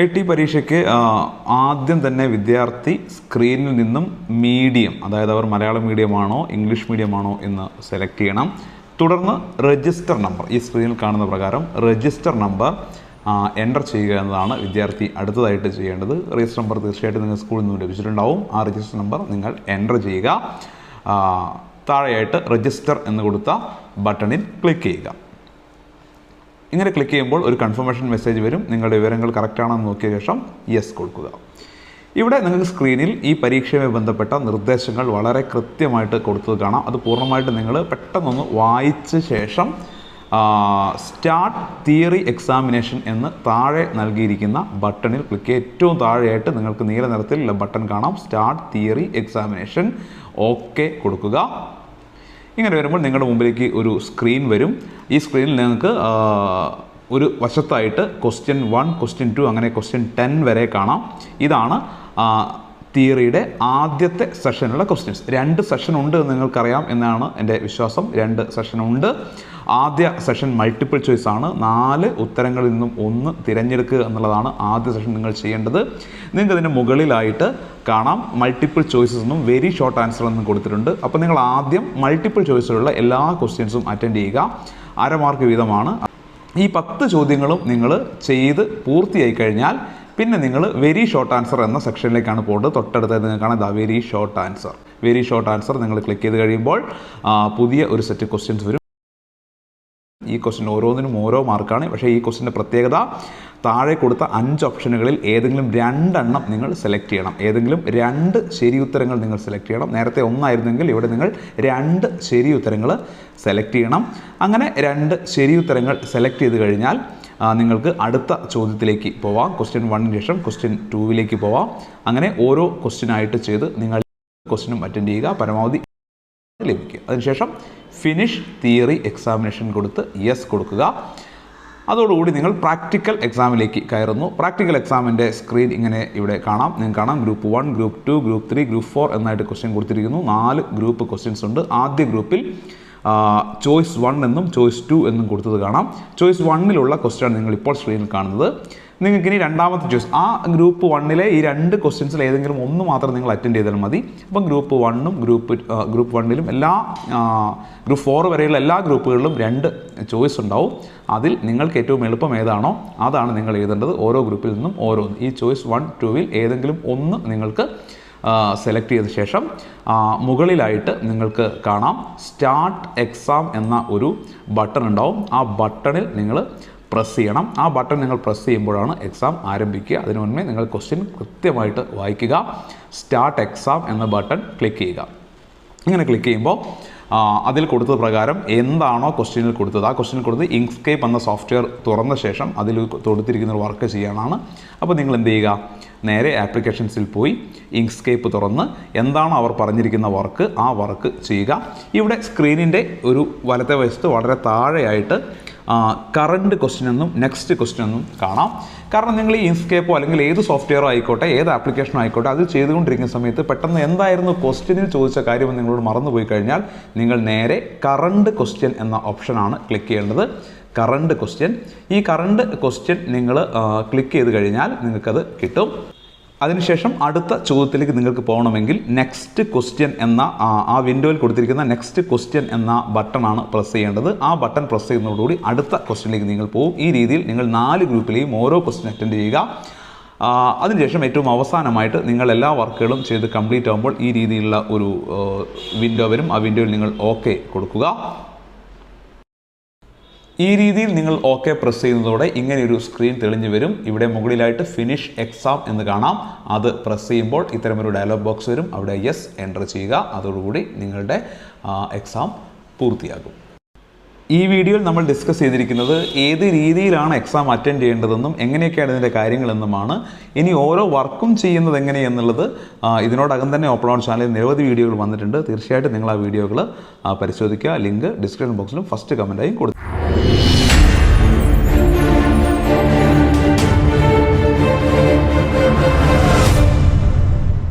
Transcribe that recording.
I T പരീക്ഷയ്ക്ക് ആദ്യം തന്നെ വിദ്യാർത്ഥി സ്ക്രീനിൽ നിന്നും മീഡിയം അതായത് അവർ മലയാളം മീഡിയമാണോ ഇംഗ്ലീഷ് മീഡിയമാണോ എന്ന് സെലക്ട് ചെയ്യണം. തുടർന്ന് രജിസ്റ്റർ നമ്പർ ഈ സ്ക്രീനിൽ കാണുന്ന പ്രകാരം രജിസ്റ്റർ നമ്പർ എന്റർ ചെയ്യുക എന്നതാണ് വിദ്യാർത്ഥി അടുത്തതായിട്ട് ചെയ്യേണ്ടത്. രജിസ്റ്റർ നമ്പർ തീർച്ചയായിട്ടും നിങ്ങൾ സ്കൂളിൽ നിന്ന് ലഭിച്ചിട്ടുണ്ടാവും. ആ രജിസ്റ്റർ നമ്പർ നിങ്ങൾ എന്റർ ചെയ്യുക. താഴെയായിട്ട് രജിസ്റ്റർ എന്ന് കൊടുത്ത ബട്ടണിൽ ക്ലിക്ക് ചെയ്യുക. ഇങ്ങനെ ക്ലിക്ക് ചെയ്യുമ്പോൾ ഒരു കൺഫർമേഷൻ മെസ്സേജ് വരും. നിങ്ങളുടെ വിവരങ്ങൾ കറക്റ്റാണെന്ന് നോക്കിയ ശേഷം യെസ് കൊടുക്കുക. ഇവിടെ നിങ്ങൾക്ക് സ്ക്രീനിൽ ഈ പരീക്ഷയുമായി ബന്ധപ്പെട്ട നിർദ്ദേശങ്ങൾ വളരെ കൃത്യമായിട്ട് കൊടുത്തത് കാണാം. അത് പൂർണമായിട്ട് നിങ്ങൾ പെട്ടെന്നൊന്ന് വായിച്ച ശേഷം സ്റ്റാർട്ട് തിയറി എക്സാമിനേഷൻ എന്ന് താഴെ നൽകിയിരിക്കുന്ന ബട്ടണിൽ ക്ലിക്ക് ഏറ്റവും താഴെയായിട്ട് നിങ്ങൾക്ക് നീല നിറത്തിൽ ബട്ടൺ കാണാം. സ്റ്റാർട്ട് തിയറി എക്സാമിനേഷൻ ഓക്കെ കൊടുക്കുക. ഇങ്ങനെ വരുമ്പോൾ നിങ്ങളുടെ മുമ്പിലേക്ക് ഒരു സ്ക്രീൻ വരും. ഈ സ്ക്രീനിൽ നിങ്ങൾക്ക് ഒരു വശത്തായിട്ട് ക്വസ്റ്റ്യൻ വൺ ക്വസ്റ്റ്യൻ ടു അങ്ങനെ ക്വസ്റ്റ്യൻ ടെൻ വരെ കാണാം. ഇതാണ് തിയറിയുടെ ആദ്യത്തെ സെഷനുള്ള ക്വസ്റ്റ്യൻസ്. രണ്ട് സെഷൻ ഉണ്ട് എന്ന് നിങ്ങൾക്കറിയാം എന്നാണ് എന്റെ വിശ്വാസം. രണ്ട് സെഷൻ ഉണ്ട്. ആദ്യ സെഷൻ മൾട്ടിപ്പിൾ ചോയ്സ് ആണ്. നാല് ഉത്തരങ്ങളിൽ നിന്നും ഒന്ന് തിരഞ്ഞെടുക്കുക എന്നുള്ളതാണ് ആദ്യ സെഷൻ നിങ്ങൾ ചെയ്യേണ്ടത്. നിങ്ങൾക്ക് ഇതിന്റെ മുകളിലായിട്ട് കാണാം. മൾട്ടിപ്പിൾ ചോയ്സസ് എന്നും വെരി ഷോർട്ട് ആൻസർ എന്നും കൊടുത്തിട്ടുണ്ട്. അപ്പോൾ നിങ്ങൾ ആദ്യം മൾട്ടിപ്പിൾ ചോയ്സിലുള്ള എല്ലാ ക്വസ്റ്റ്യൻസും അറ്റൻഡ് ചെയ്യുക. അരമാർക്ക് വീതമാണ്. ഈ പത്ത് ചോദ്യങ്ങളും നിങ്ങൾ ചെയ്ത് പൂർത്തിയായി കഴിഞ്ഞാൽ പിന്നെ നിങ്ങൾ വെരി ഷോർട്ട് ആൻസർ എന്ന സെക്ഷനിലേക്കാണ് പോകുന്നത് തൊട്ടടുത്ത് നിങ്ങൾക്കാണ് കാണാം the very short answer very short answer നിങ്ങൾ ക്ലിക്ക് ചെയ്ത് കഴിയുമ്പോൾ പുതിയ ഒരു സെറ്റ് ക്വസ്റ്റ്യൻസ് വരും. ഈ ക്വസ്റ്റ്യൻ ഓരോന്നിനും ഓരോ മാർക്കാണ് പക്ഷേ ഈ ക്വസ്റ്റിന്റെ പ്രത്യേകത താഴെ കൊടുത്ത അഞ്ച് ഓപ്ഷനുകളിൽ ഏതെങ്കിലും രണ്ടെണ്ണം നിങ്ങൾ സെലക്ട് ചെയ്യണം. ഏതെങ്കിലും രണ്ട് ശരി ഉത്തരങ്ങൾ നിങ്ങൾ സെലക്ട് ചെയ്യണം. നേരത്തെ ഒന്നായിരുന്നെങ്കിൽ ഇവിടെ നിങ്ങൾ രണ്ട് ശരി ഉത്തരങ്ങൾ സെലക്ട് ചെയ്യണം. അങ്ങനെ രണ്ട് ശരി ഉത്തരങ്ങൾ സെലക്ട് ചെയ്ത് കഴിഞ്ഞാൽ നിങ്ങൾക്ക് അടുത്ത ചോദ്യത്തിലേക്ക് പോവാം. ക്വസ്റ്റ്യൻ വണ്ണിന് ശേഷം ക്വസ്റ്റ്യൻ ടൂവിലേക്ക് പോവാം. അങ്ങനെ ഓരോ ക്വസ്റ്റ്യനായിട്ട് ചെയ്ത് നിങ്ങൾ ക്വസ്റ്റ്യനും അറ്റൻഡ് ചെയ്യുക. പരമാവധി ലഭിക്കുക അതിനുശേഷം ഫിനിഷ് തിയറി എക്സാമിനേഷൻ കൊടുത്ത് യെസ് കൊടുക്കുക. അതോടുകൂടി നിങ്ങൾ പ്രാക്ടിക്കൽ എക്സാമിലേക്ക് കയറുന്നു. പ്രാക്ടിക്കൽ എക്സാമിന്റെ സ്ക്രീൻ ഇങ്ങനെ ഇവിടെ കാണാം. നിങ്ങൾക്ക് കാണാം. Group one group two group three group four എന്നായിട്ട് question കൊടുത്തിരിക്കുന്നു. നാല് ഗ്രൂപ്പ് ക്വസ്റ്റ്യൻസ് ഉണ്ട്. ആദ്യ ഗ്രൂപ്പിൽ ചോയ്സ് വൺ എന്നും ചോയ്സ് ടു എന്നും കൊടുത്തത് കാണാം. ചോയ്സ് വണ്ണിലുള്ള ക്വസ്റ്റ്യൻ നിങ്ങൾ ഇപ്പോൾ സ്ക്രീനിൽ കാണുന്നത്. നിങ്ങൾക്ക് ഇനി രണ്ടാമത്തെ ചോയ്സ് ആ ഗ്രൂപ്പ് വണ്ണിലെ ഈ രണ്ട് ക്വസ്റ്റ്യൻസിൽ ഏതെങ്കിലും ഒന്ന് മാത്രം നിങ്ങൾ അറ്റൻഡ് ചെയ്താൽ മതി. അപ്പം ഗ്രൂപ്പ് വണ്ണും ഗ്രൂപ്പ് ഗ്രൂപ്പ് വണ്ണിലും എല്ലാ ഗ്രൂപ്പ് ഫോർ വരെയുള്ള എല്ലാ ഗ്രൂപ്പുകളിലും രണ്ട് ചോയ്സ് ഉണ്ടാവും. അതിൽ നിങ്ങൾക്ക് ഏറ്റവും എളുപ്പം ഏതാണോ അതാണ് നിങ്ങൾ എഴുതേണ്ടത്. ഓരോ ഗ്രൂപ്പിൽ നിന്നും ഓരോന്ന്. ഈ ചോയ്സ് വൺ ടുവിൽ ഏതെങ്കിലും ഒന്ന് നിങ്ങൾക്ക് സെലക്ട് ചെയ്ത ശേഷം മുകളിലായിട്ട് നിങ്ങൾക്ക് കാണാം. സ്റ്റാർട്ട് എക്സാം എന്ന ഒരു ബട്ടൺ ഉണ്ടാവും. ആ ബട്ടണിൽ നിങ്ങൾ പ്രസ് ചെയ്യണം. ആ ബട്ടൺ നിങ്ങൾ പ്രസ് ചെയ്യുമ്പോഴാണ് എക്സാം ആരംഭിക്കുക. അതിനു മുൻപേ നിങ്ങൾ ക്വസ്റ്റ്യൻ കൃത്യമായിട്ട് വായിക്കുക. സ്റ്റാർട്ട് എക്സാം എന്ന ബട്ടൺ ക്ലിക്ക് ചെയ്യുക. ഇങ്ങനെ ക്ലിക്ക് ചെയ്യുമ്പോൾ അതിൽ കൊടുത്തത് പ്രകാരം എന്താണോ ക്വസ്റ്റ്യനിൽ കൊടുത്തത്. ആ ക്വസ്റ്റ്യനിൽ കൊടുത്ത് ഇങ്സ്കേപ്പ് എന്ന സോഫ്റ്റ്വെയർ തുറന്ന ശേഷം അതിൽ കൊടുത്തിരിക്കുന്ന വർക്ക് ചെയ്യാനാണ്. അപ്പോൾ നിങ്ങൾ എന്ത് ചെയ്യുക? നേരെ ആപ്ലിക്കേഷൻസിൽ പോയി ഇങ്ക്സ്കേപ്പ് തുറന്ന് എന്താണോ അവർ പറഞ്ഞിരിക്കുന്ന വർക്ക് ആ വർക്ക് ചെയ്യുക. ഇവിടെ സ്ക്രീനിന്റെ ഒരു വലത്തെ വശത്ത് വളരെ താഴെയായിട്ട് കറണ്ട് ക്വസ്റ്റ്യൻ എന്നും നെക്സ്റ്റ് ക്വസ്റ്റ്യൻ എന്നും കാണാം. കാരണം നിങ്ങൾ ഈ ഇൻസ്കേപ്പോ അല്ലെങ്കിൽ ഏത് സോഫ്റ്റ്വെയറോ ആയിക്കോട്ടെ ഏത് ആപ്ലിക്കേഷനോ ആയിക്കോട്ടെ അത് ചെയ്തുകൊണ്ടിരിക്കുന്ന സമയത്ത് പെട്ടെന്ന് എന്തായിരുന്നു ക്വസ്റ്റ്യനിൽ ചോദിച്ച കാര്യം നിങ്ങളോട് മറന്നുപോയി കഴിഞ്ഞാൽ നിങ്ങൾ നേരെ കറണ്ട് ക്വസ്റ്റ്യൻ എന്ന ഓപ്ഷനാണ് ക്ലിക്ക് ചെയ്യേണ്ടത്. കറണ്ട് ക്വസ്റ്റ്യൻ ഈ കറണ്ട് ക്വസ്റ്റ്യൻ നിങ്ങൾ ക്ലിക്ക് ചെയ്ത് കഴിഞ്ഞാൽ നിങ്ങൾക്കത് കിട്ടും. അതിനുശേഷം അടുത്ത ചോദ്യത്തിലേക്ക് നിങ്ങൾക്ക് പോകണമെങ്കിൽ നെക്സ്റ്റ് ക്വസ്റ്റ്യൻ എന്ന ആ, വിൻഡോയിൽ കൊടുത്തിരിക്കുന്ന നെക്സ്റ്റ് ക്വസ്റ്റ്യൻ എന്ന ബട്ടണാണ് പ്രസ് ചെയ്യേണ്ടത്. ആ ബട്ടൺ പ്രസ് ചെയ്യുന്നതോടുകൂടി അടുത്ത ക്വസ്റ്റ്യനിലേക്ക് നിങ്ങൾ പോകും. ഈ രീതിയിൽ നിങ്ങൾ നാല് ഗ്രൂപ്പിലെയും ഓരോ ക്വസ്റ്റ്യൻ അറ്റൻഡ് ചെയ്യുക. അതിനുശേഷം ഏറ്റവും അവസാനമായിട്ട് നിങ്ങൾ എല്ലാ വർക്കുകളും ചെയ്ത് കംപ്ലീറ്റ് ആകുമ്പോൾ ഈ രീതിയിലുള്ള ഒരു വിൻഡോ വരും. ആ വിൻഡോയിൽ നിങ്ങൾ ഓക്കെ കൊടുക്കുക. ഈ രീതിയിൽ നിങ്ങൾ ഓക്കെ പ്രസ് ചെയ്യുന്നതോടെ ഇങ്ങനെയൊരു സ്ക്രീൻ തെളിഞ്ഞു വരും. ഇവിടെ മുകളിലായിട്ട് ഫിനിഷ് എക്സാം എന്ന് കാണാം. അത് പ്രസ് ചെയ്യുമ്പോൾ ഇത്തരമൊരു ഡയലോഗ് ബോക്സ് വരും. അവിടെ യെസ് എന്റർ ചെയ്യുക. അതോടുകൂടി നിങ്ങളുടെ എക്സാം പൂർത്തിയാകും. ഈ വീഡിയോയിൽ നമ്മൾ ഡിസ്കസ് ചെയ്തിരിക്കുന്നത് ഏത് രീതിയിലാണ് എക്സാം അറ്റൻഡ് ചെയ്യേണ്ടതെന്നും എങ്ങനെയൊക്കെയാണ് ഇതിന്റെ കാര്യങ്ങളെന്നുമാണ്. ഇനി ഓരോ വർക്കും ചെയ്യുന്നത് എങ്ങനെയെന്നുള്ളത് ഇതിനോടകം തന്നെ ഓപ്പൺ ചാനലിൽ നിരവധി വീഡിയോകൾ വന്നിട്ടുണ്ട്. തീർച്ചയായിട്ടും നിങ്ങൾ ആ വീഡിയോകൾ പരിശോധിക്കുക. ലിങ്ക് ഡിസ്ക്രിപ്ഷൻ ബോക്സിലും ഫസ്റ്റ് കമന്റായും കൊടുത്തു Yeah.